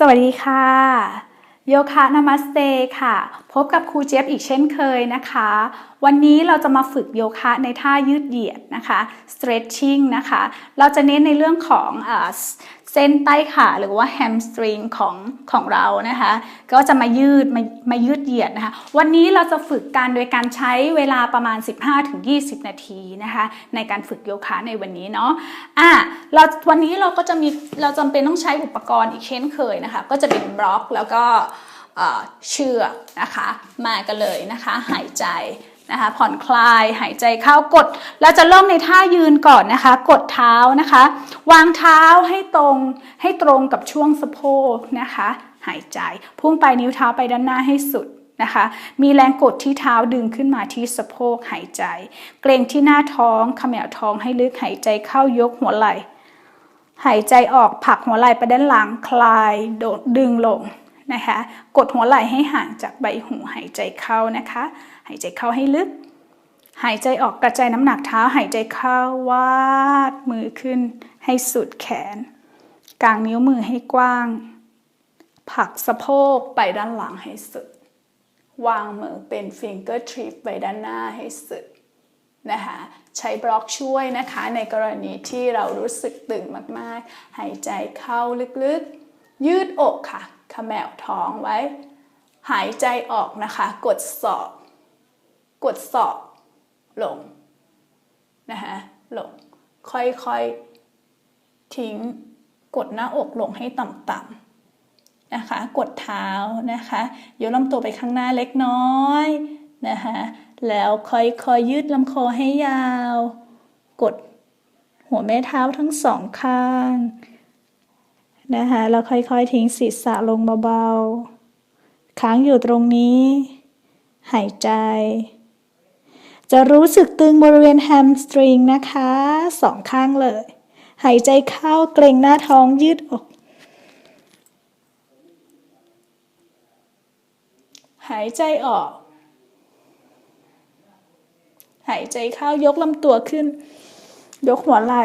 สวัสดีค่ะ โยคะนามัสเตค่ะ พบกับครูเจี๊ยบอีกเช่นเคยนะคะ วันนี้เราจะมาฝึกโยคะในท่ายืดเหยียดนะคะ stretching นะคะ เราจะเน้นในเรื่องของ ส้นใต้ขาหรือว่า hamstring ของของเรานะคะ ก็จะมายืดมามายืดเหยียดนะคะ วันนี้เราจะฝึกกันโดยการใช้เวลาประมาณ 15-20 นาทีนะคะ ในการฝึกโยคะในวันนี้เนาะอะเราวันนี้เราก็จะมีเราจำเป็นต้องใช้อุปกรณ์อีกเช่นเคยนะคะ ก็จะเป็นบล็อกแล้วก็เอ่อเชือกนะคะ มากันเลยนะคะ หายใจ นะคะผ่อนคลายหายใจเข้ากดเราจะเริ่มในท่ายืนก่อนนะคะ กดเท้านะคะ วางเท้าให้ตรงให้ตรงกับช่วงสะโพกนะคะ หายใจพุ่งไปนิ้วเท้าไปด้านหน้าให้สุดนะคะ มีแรงกดที่เท้าดึงขึ้นมาที่สะโพกหายใจ เกรงที่หน้าท้องเขมวท้องให้ลึกหายใจเข้ายกหัวไหล่หายใจออกผลักหัวไหล่ไปด้านหลังคลายโดดดึงลง นะคะ กดหัวไหล่ให้ห่างจากใบหูหายใจเข้านะคะ หายใจเข้าให้ลึก หายใจออกกระจายน้ำหนักเท้า หายใจเข้าวาดมือขึ้น ให้สุดแขน กางนิ้วมือให้กว้างผลักสะโพกไปด้านหลังให้สุด วางมือเป็นฟิงเกอร์ทริปไปด้านหน้าให้สุดนะคะใช้บล็อกช่วยนะคะในกรณีที่เรารู้สึกตึงมาก ๆ หายใจเข้าลึกๆ ยืดอกค่ะ ขมวท้องไว้ หายใจออกนะคะ กดศอกกดศอกลงนะคะลง ค่อยๆ ทิ้งกดหน้าอกลงให้ต่ำๆนะคะ กดเท้านะคะยกลำตัวไปข้างหน้าเล็กน้อยนะคะแล้วค่อยๆยืดลำคอให้ยาว กดหัวแม่เท้าทั้งสองข้าง นะคะแล้วค่อยๆ ทิ้งศีรษะลงเบาๆ ค้างอยู่ตรงนี้ หายใจ จะรู้สึกตึงบริเวณแฮมสตริงนะคะสองข้างเลย หายใจเข้าเกรงหน้าท้องยืดอก หายใจออก หายใจเข้ายกลำตัวขึ้น ยกหัวไหล่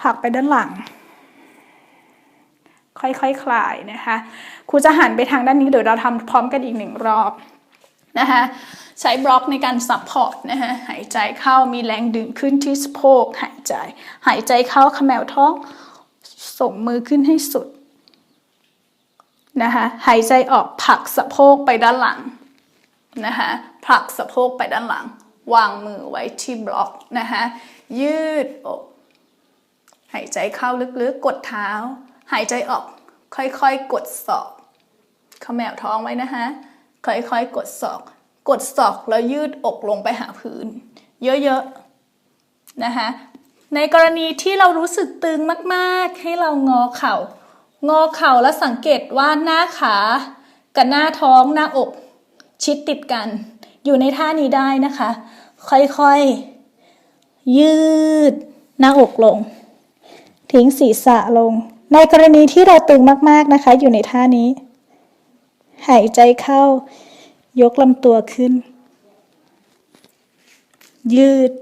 ผลักไปด้านหลัง ค่อยๆคคลายนะคะครูจะหันไปทางด้านนี้เดี๋ยวเราทำพร้อมกันอีกหนึ่งรอบนะคะใช้บล็อกในการซับพอร์ตนะคะหายใจเข้ามีแรงดึงขึ้นที่สะโพกหายใจ หายใจเข้าขมวท้องส่งมือขึ้นให้สุดนะคะหายใจออกผลักสะโพกไปด้านหลังนะคะผลักสะโพกไปด้านหลัง วางมือไว้ที่บล็อกนะคะยืดอกหายใจเข้าลึกๆกดเท้า หายใจออก ค่อยๆ กดศอกขมวท้องไว้นะคะ ค่อยๆ กดศอก กดศอกแล้วยืดอกลงไปหาพื้น เยอะๆ นะคะ ในกรณีที่เรารู้สึกตึงมากๆ ให้เรางอเข่า งอเข่าแล้วสังเกตว่าหน้าขา กับหน้าท้องหน้าอก ชิดติดกัน อยู่ในท่านี้ได้นะคะ ค่อยๆ ยืด หน้าอกลง ทิ้งศีรษะลง ในกรณีที่เราตึงมากๆนะคะ อยู่ในท่านี้ หายใจเข้า ยกลำตัวขึ้น ยืด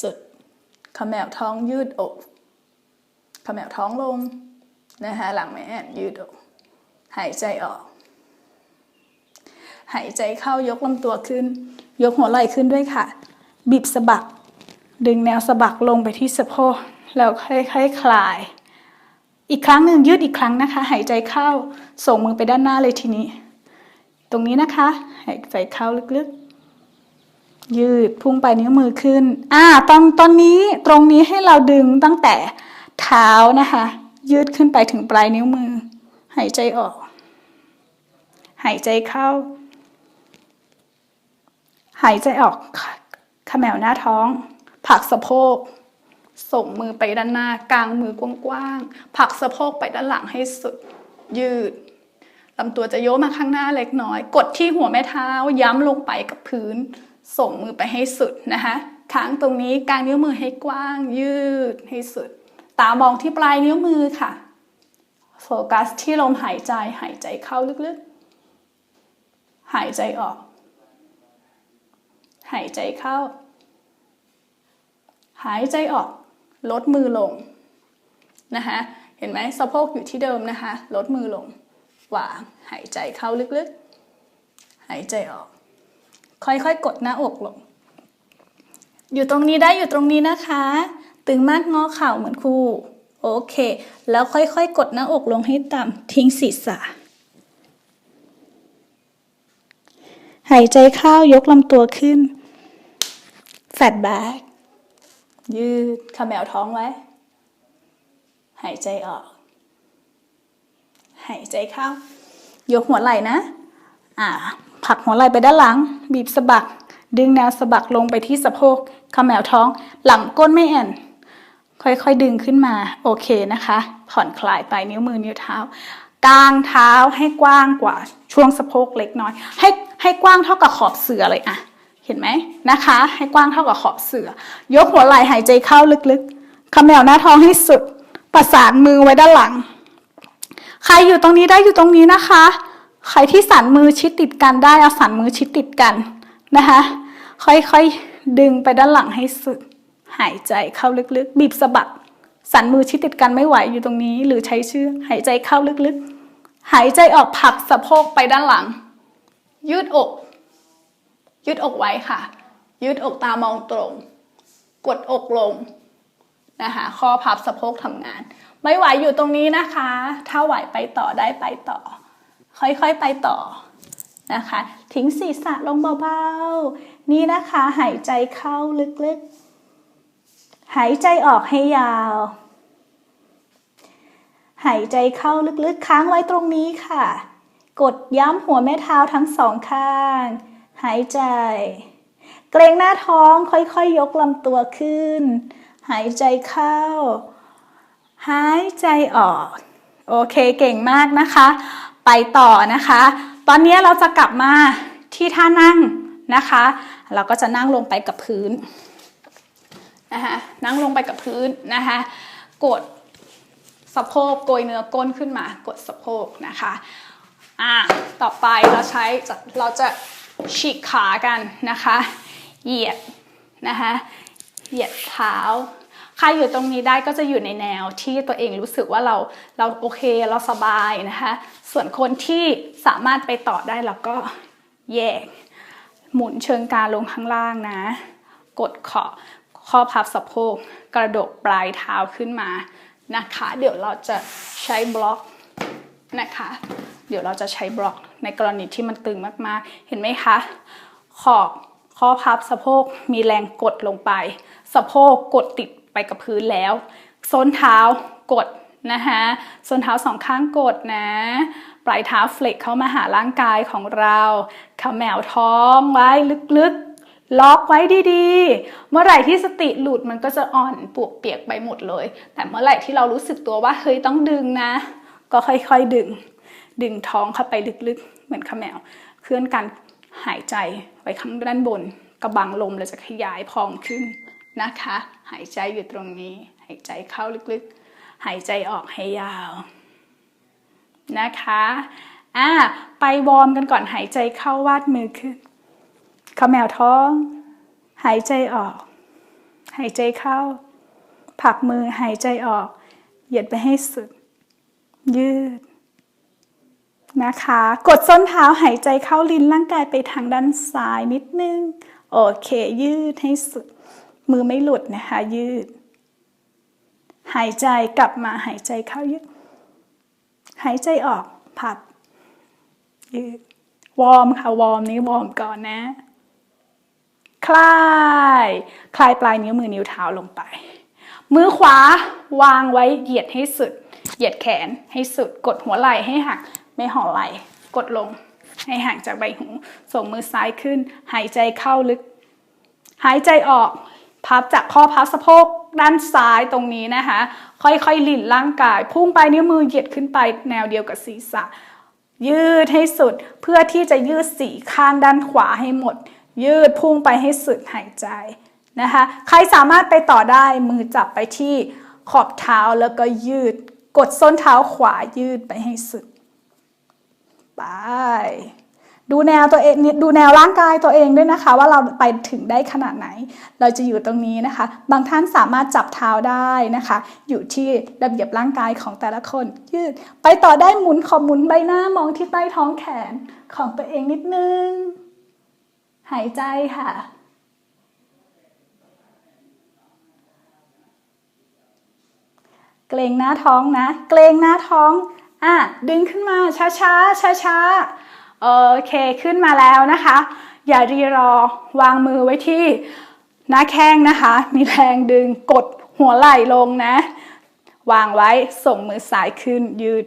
สุดขมวท้องยืดอกขมวท้องลงนะคะหลังแม่แอนยืดอก หายใจออก หายใจเข้ายกลำตัวขึ้น ยกหัวไหล่ขึ้นด้วยค่ะ บีบสะบัก ดึงแนวสะบักลงไปที่สะโพกแล้วค่อยๆคคลาย อีกครั้งหนึ่งยืดอีกครั้งนะคะ หายใจเข้า ส่งมือไปด้านหน้าเลยทีนี้ ตรงนี้นะคะ หายใจเข้าลึกๆ ยืดพุ่งไปนิ้วมือขึ้น อ่า ตอนตอนนี้ตรงนี้ให้เราดึงตั้งแต่เท้านะคะ ยืดขึ้นไปถึงปลายนิ้วมือ หายใจออก หายใจเข้า หายใจออกขมวหน้าท้อง ผักสะโพก ส่งมือไปด้านหน้ากลางมือกว้างๆผลักสะโพกไปด้านหลังให้สุด ยืดลำตัวจะโยกมาข้างหน้าเล็กน้อย กดที่หัวแม่เท้าย้ำลงไปกับพื้น ส่งมือไปให้สุดนะคะค้างตรงนี้กลางนิ้วมือให้กว้าง ยืดให้สุด ตามองที่ปลายนิ้วมือค่ะโฟกัสที่ลมหายใจหายใจเข้าลึกๆ หายใจออก หายใจเข้า หายใจออก ลดมือลงนะคะเห็นไหมสะโพกอยู่ที่เดิมนะคะ ลดมือลงวางหายใจเข้าลึกๆ หายใจออก ค่อยๆ กดหน้าอกลง อยู่ตรงนี้ได้อยู่ตรงนี้นะคะ ตึงมากงอเข่าเหมือนครูโอเค แล้วค่อยๆ กดหน้าอกลงให้ต่ำทิ้งศีรษะ หายใจเข้ายกลำตัวขึ้น แฟดแบ็ก ยืดขมแมวท้องไว้ หายใจออก หายใจเข้า ยกหัวไหล่นะ อ่าผลักหัวไหล่ไปด้านหลัง บีบสะบัก ดึงแนวสะบักลงไปที่สะโพกขมแมวท้อง หลังก้นไม่แอนค่อยๆ ดึงขึ้นมา โอเคนะคะ ผ่อนคลายไปนิ้วมือนิ้วเท้ากางเท้าให้กว้างกว่าช่วงสะโพกเล็กน้อย ให้ให้กว้างเท่ากับขอบเสือเลยอะ เห็นไหมนะคะ ให้กว้างเท่ากับขอบเสือ ยกหัวไหล่หายใจเข้าลึกๆขมแมวหน้าท้องให้สุด ประสานมือไว้ด้านหลัง ใครอยู่ตรงนี้ได้อยู่ตรงนี้นะคะ ใครที่สันมือชิดติดกันได้เอาสันมือชิดติดกันนะคะ ค่อยๆดึงไปด้านหลังให้สุด หายใจเข้าลึกๆ บีบสะบักสันมือชิดติดกันไม่ไหวอยู่ตรงนี้ หรือใช้เชือกหายใจเข้าลึกๆ หายใจออกผักสะโพกไปด้านหลัง ยืดอก ยืดอกไว้ค่ะ ยืดอกตามองตรง กดอกลงนะคะข้อพับสะโพกทำงาน ไม่ไหวอยู่ตรงนี้นะคะ ถ้าไหวไปต่อได้ไปต่อ ค่อยๆไปต่อนะคะ ทิ้งศีรษะลงเบาๆ นี่นะคะหายใจเข้าลึกๆ หายใจออกให้ยาว หายใจเข้าลึกๆ ค้างไว้ตรงนี้ค่ะ กดย้ำหัวแม่เท้าทั้งสองข้าง หายใจ เกรงหน้าท้องค่อยๆยยกลำตัวขึ้น หายใจเข้า หายใจออก โอเคเก่งมากนะคะ ไปต่อนะคะ ตอนนี้เราจะกลับมาที่ท่านั่งนะคะ เราก็จะนั่งลงไปกับพื้นนะคะนั่งลงไปกับพื้นนะคะกดสะโพกโกยเนื้อก้นขึ้นมากดสะโพกนะคะอะต่อไปเราใช้เราจะ ฉีกขากันนะคะ เหยียดนะคะ เหยียดเท้าใครอยู่ตรงนี้ได้ก็จะอยู่ในแนวที่ตัวเองรู้สึกว่าเราเราโอเคเราสบายนะคะ ส่วนคนที่สามารถไปต่อได้เราก็แยก หมุนเชิงกรานลงข้างล่างนะ กดขอข้อพับสะโพกกระดกปลายเท้าขึ้นมานะคะ เดี๋ยวเราจะใช้บล็อกนะคะ เดี๋ยวเราจะใช้บล็อก ในกรณีที่มันตึงมากๆ เห็นไหมคะ ขอบข้อพับสะโพกมีแรงกดลงไป สะโพกกดติดไปกับพื้นแล้วส้นเท้ากดนะคะส้นเท้าสองข้างกดนะ ปลายเท้าเฟล็กเข้ามาหาร่างกายของเราขมแมวท้องไว้ลึกๆ ล็อกไว้ดีๆ เมื่อไหร่ที่สติหลุดมันก็จะอ่อนปวกเปียกไปหมดเลย แต่เมื่อไหร่ที่เรารู้สึกตัวว่าเฮ้ยต้องดึงนะ ก็ค่อยๆดึง ดึงท้องเข้าไปลึกๆ เหมือนขมแมวเคลื่อนการหายใจไว้ข้างด้านบน กระบังลมเราจะขยายพองขึ้นนะคะ หายใจอยู่ตรงนี้ หายใจเข้าลึกๆ หายใจออกให้ยาว นะคะอะไปวอร์มกันก่อนหายใจเข้าวาดมือขึ้นขมแมวท้อง หายใจออก หายใจเข้า ผักมือหายใจออก เหยียดไปให้สุด ยืด นะคะ กดส้นเท้าหายใจเข้าลิ้นร่างกายไปทางด้านซ้ายนิดนึง โอเค ยืดให้สุดมือไม่หลุดนะคะ ยืด หายใจกลับมาหายใจเข้ายืด หายใจออกพับยืด วอร์มค่ะ วอร์มนี้วอร์มก่อนนะ คลาย คลายปลายนิ้วมือนิ้วเท้าลงไป มือขวาวางไว้เหยียดให้สุด เหยียดแขนให้สุด กดหัวไหล่ให้หัก ไม่ห่อไหล่กดลง ให้ห่างจากใบหู ส่งมือซ้ายขึ้น หายใจเข้าลึก หายใจออก พับจากข้อพับสะโพกด้านซ้ายตรงนี้นะคะ ค่อยๆหลิ่นร่างกาย พุ่งไปนิ้วมือเหยียดขึ้นไปแนวเดียวกับศีรษะ ยืดให้สุดเพื่อที่จะยืดสี่ข้างด้านขวาให้หมด ยืดพุ่งไปให้สุดหายใจนะคะ ใครสามารถไปต่อได้มือจับไปที่ขอบเท้าแล้วก็ยืด กดส้นเท้าขวายืดไปให้สุด ไป ดูแนวตัวเองดูแนวร่างกายตัวเองด้วยนะคะ ว่าเราไปถึงได้ขนาดไหน เราจะอยู่ตรงนี้นะคะ บางท่านสามารถจับเท้าได้นะคะ อยู่ที่ระเบียบร่างกายของแต่ละคน ยืด ไปต่อได้หมุนขอหมุนใบหน้ามองที่ใต้ท้องแขนของตัวเองนิดนึง หายใจค่ะเกรงหน้าท้องนะ เกรงหน้าท้อง อะดึงขึ้นมาช้าช้าช้าช้าโอเคขึ้นมาแล้วนะคะ อย่ารีรอวางมือไว้ที่หน้าแข้งนะคะ มีแรงดึงกดหัวไหล่ลงนะ วางไว้ส่งมือซ้ายขึ้นยืด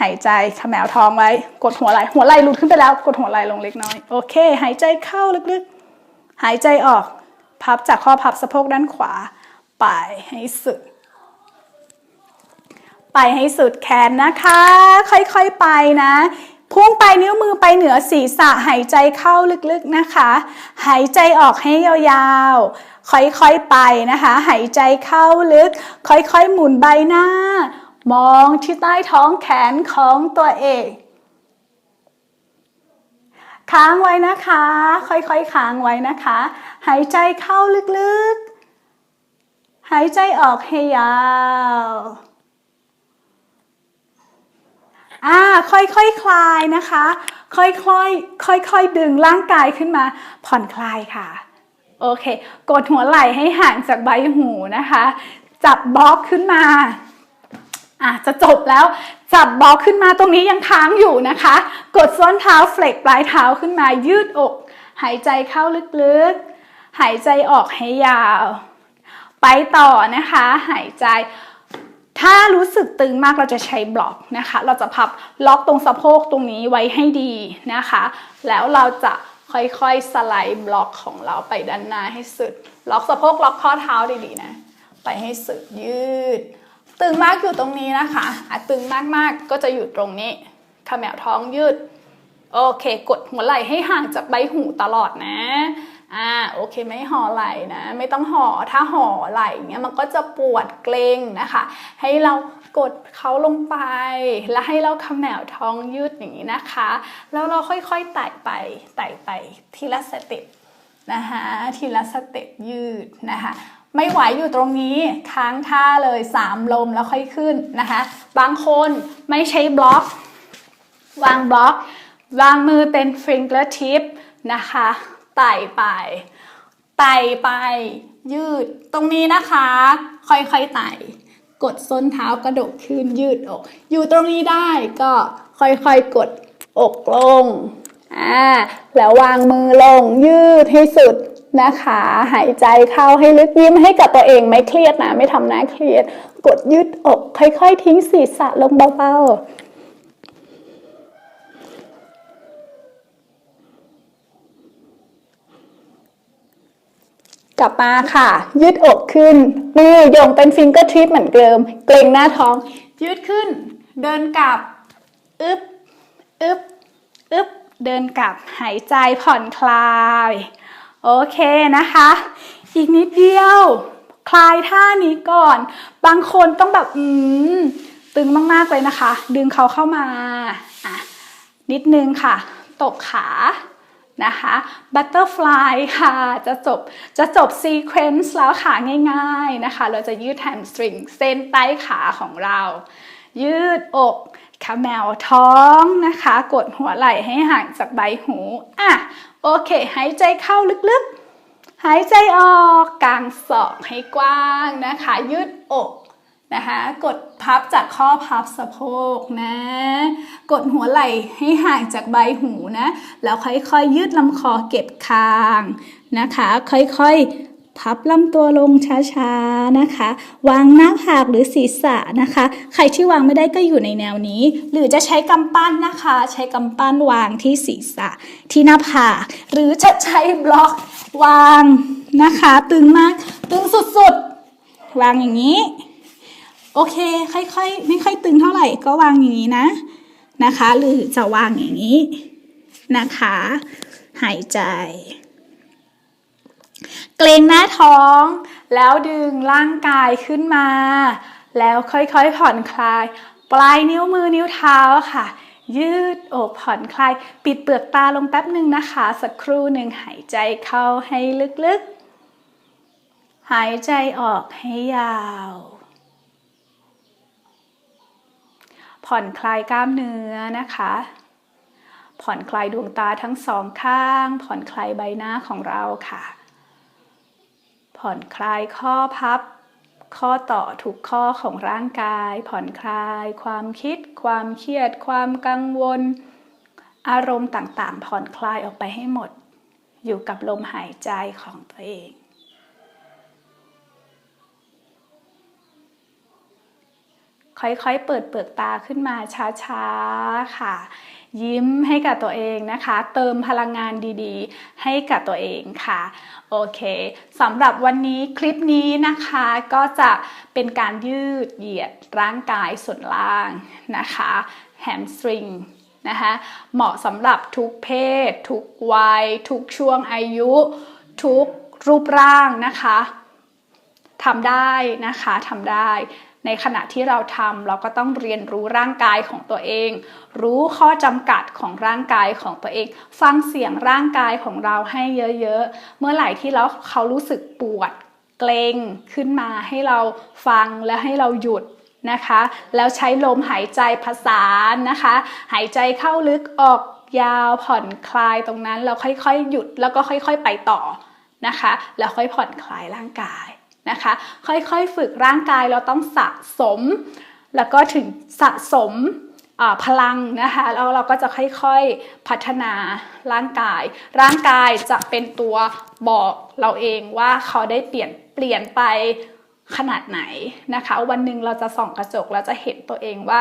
หายใจขมวท้องไว้ กดหัวไหล่หัวไหล่หลุดขึ้นไปแล้ว กดหัวไหล่ลงเล็กน้อย โอเค หายใจเข้าลึกๆ หายใจออก พับจากข้อพับสะโพกด้านขวา ไปให้สุด ไปให้สุดแขนนะคะ ค่อยๆไปนะ พุ่งไปนิ้วมือไปเหนือศีรษะหายใจเข้าลึกๆนะคะ หายใจออกให้ยาวๆ ค่อยๆไปนะคะ หายใจเข้าลึก ค่อยๆหมุนใบหน้า มองที่ใต้ท้องแขนของตัวเองค้างไว้นะคะ ค่อยๆ ค้างไว้นะคะ หายใจเข้าลึกๆ หายใจออกให้ยาว อ่าค่อยๆคคลายนะคะ ค่อยๆค่อยๆดึงร่างกายขึ้นมา ผ่อนคลายค่ะ โอเค กดหัวไหล่ให้ห่างจากใบหูนะคะ จับบล็อกขึ้นมาอะจะจบแล้วจับบล็อกขึ้นมาตรงนี้ยังค้างอยู่นะคะ กดส้นเท้าเฟลกปลายเท้าขึ้นมายืดอก หายใจเข้าลึกๆ หายใจออกให้ยาว ไปต่อนะคะ หายใจ ถ้ารู้สึกตึงมากเราจะใช้บล็อกนะคะ เราจะพับล็อกตรงสะโพกตรงนี้ไว้ให้ดีนะคะ แล้วเราจะค่อยๆสไลด์บล็อกของเราไปด้านหน้าให้สุด ล็อกสะโพกล็อกข้อเท้าดีๆนะ ไปให้สุดยืด ตึงมากอยู่ตรงนี้นะคะอะตึงมากๆก็จะอยู่ตรงนี้ขมวท้องยืด โอเค กดหัวไหล่ให้ห่างจากใบหูตลอดนะ อ่าโอเคไม่ห่อไหล่นะ ไม่ต้องห่อถ้าห่อไหล่เงี้ยมันก็จะปวดเกร็งนะคะ ให้เรากดเขาลงไป แล้วให้เราคำแนวท้องยืดอย่างนี้นะคะ แล้วเราค่อยๆไต่ไปไต่ไปทีละสเต็ปนะคะทีละสเต็ปยืดนะคะไม่ไหวอยู่ตรงนี้ค้างท่าเลย 3 ลมแล้วค่อยขึ้นนะคะ บางคนไม่ใช้บล็อก วางบล็อก วางมือเป็น finger tip นะคะ ไต่ไป ไต่ไป ยืด ตรงนี้นะคะ ค่อยๆไต่ กดส้นเท้ากระดกขึ้นยืดอก อยู่ตรงนี้ได้ก็ค่อยๆกดอกลงอ่าแล้ววางมือลงยืดให้สุดนะคะ หายใจเข้าให้ลึกยิ้มให้กับตัวเองไม่เครียดนะ ไม่ทำหน้าเครียด กดยืดอก ค่อยๆ ทิ้งศีรษะลงเบาๆ กลับมาค่ะ ยืดอกขึ้น มือโยงเป็นฟิงเกอร์ทริปเหมือนเดิม เกรงหน้าท้อง ยืดขึ้น เดินกลับ อึบอึบอึบเดินกลับ หายใจผ่อนคลาย โอเคนะคะ อีกนิดเดียว คลายท่านี้ก่อน บางคนต้องแบบ อืม ตึงมากๆเลยนะคะ ดึงเขาเข้ามา อะ นิดนึงค่ะ ตบขา นะคะ Butterfly ค่ะ จะจบจะจบซีเควนซ์แล้วขาง่ายๆนะคะ เราจะยืดแฮมสตริงเส้นใต้ขาของเรา ยืดอกขาแมวท้องนะคะ กดหัวไหล่ให้ห่างจากใบหู อะ โอเค หายใจเข้าลึกๆ หายใจออกกางศอกให้กว้างนะคะ ยืดอก นะคะกดพับจากข้อพับสะโพกนะ กดหัวไหล่ให้ห่างจากใบหูนะ แล้วค่อยๆยืดลำคอเก็บคางนะคะ ค่อยๆพับลำตัวลงช้าๆนะคะ วางหน้าผากหรือศีรษะนะคะ ใครที่วางไม่ได้ก็อยู่ในแนวนี้ หรือจะใช้กำปั้นนะคะ ใช้กำปั้นวางที่ศีรษะที่หน้าผากหรือจะใช้บล็อกวางนะคะ ตึงมากตึงสุดๆ วางอย่างนี้ โอเค ค่อยๆ ไม่ค่อยตึงเท่าไหร่ก็วางอย่างนี้นะนะคะ หรือจะวางอย่างนี้นะคะ หายใจ เกรงหน้าท้อง แล้วดึงร่างกายขึ้นมา แล้วค่อยๆผ่อนคลาย ปลายนิ้วมือนิ้วเท้าค่ะ ยืดอกผ่อนคลาย ปิดเปลือกตาลงแป๊บหนึ่งนะคะ สักครู่หนึ่งหายใจเข้าให้ลึกๆ หายใจออกให้ยาว ผ่อนคลายกล้ามเนื้อนะคะ ผ่อนคลายดวงตาทั้งสองข้าง ผ่อนคลายใบหน้าของเราค่ะ ผ่อนคลายข้อพับ ข้อต่อทุกข้อของร่างกาย ผ่อนคลาย ความคิด ความเครียด ความกังวล อารมณ์ต่างๆ ผ่อนคลายออกไปให้หมด อยู่กับลมหายใจของตัวเอง ค่อยๆ เปิดเปลือกตาขึ้นมาช้าๆ ค่ะ ยิ้มให้กับตัวเองนะคะ เติมพลังงานดีๆ ให้กับตัวเองค่ะ โอเคสำหรับวันนี้คลิปนี้นะคะก็จะเป็นการยืดเหยียดร่างกายส่วนล่างนะคะแฮมสตริงนะคะเหมาะสำหรับทุกเพศ ทุกวัย ทุกช่วงอายุ ทุกรูปร่างนะคะทำได้นะคะทำได้ ในขณะที่เราทำเราก็ต้องเรียนรู้ร่างกายของตัวเอง รู้ข้อจำกัดของร่างกายของตัวเอง ฟังเสียงร่างกายของเราให้เยอะๆ เมื่อไหร่ที่เราเขารู้สึกปวดเกรงขึ้นมาให้เราฟังและให้เราหยุดนะคะ แล้วใช้ลมหายใจผสานนะคะ หายใจเข้าลึกออกยาวผ่อนคลายตรงนั้นแล้วค่อยๆ หยุดแล้วก็ค่อย ๆ ไปต่อนะคะ แล้วค่อยผ่อนคลายร่างกาย นะคะ ค่อยๆฝึกร่างกายเราต้องสะสม แล้วก็ถึงสะสมพลังนะคะแล้วเราก็จะค่อยๆพัฒนาร่างกาย ร่างกายจะเป็นตัวบอกเราเองว่าเขาได้เปลี่ยนเปลี่ยนไปขนาดไหนนะคะ วันหนึ่งเราจะส่องกระจกแล้วจะเห็นตัวเองว่า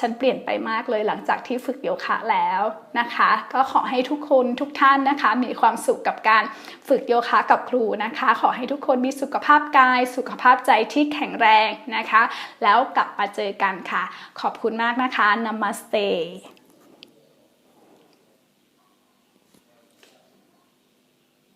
ฉันเปลี่ยนไปมากเลยหลังจากที่ฝึกโยคะแล้วนะคะ ก็ขอให้ทุกคนทุกท่านนะคะ มีความสุขกับการฝึกโยคะกับครูนะคะ ขอให้ทุกคนมีสุขภาพกาย สุขภาพใจที่แข็งแรงนะคะ แล้วกลับมาเจอกันค่ะ ขอบคุณมากนะคะ Namaste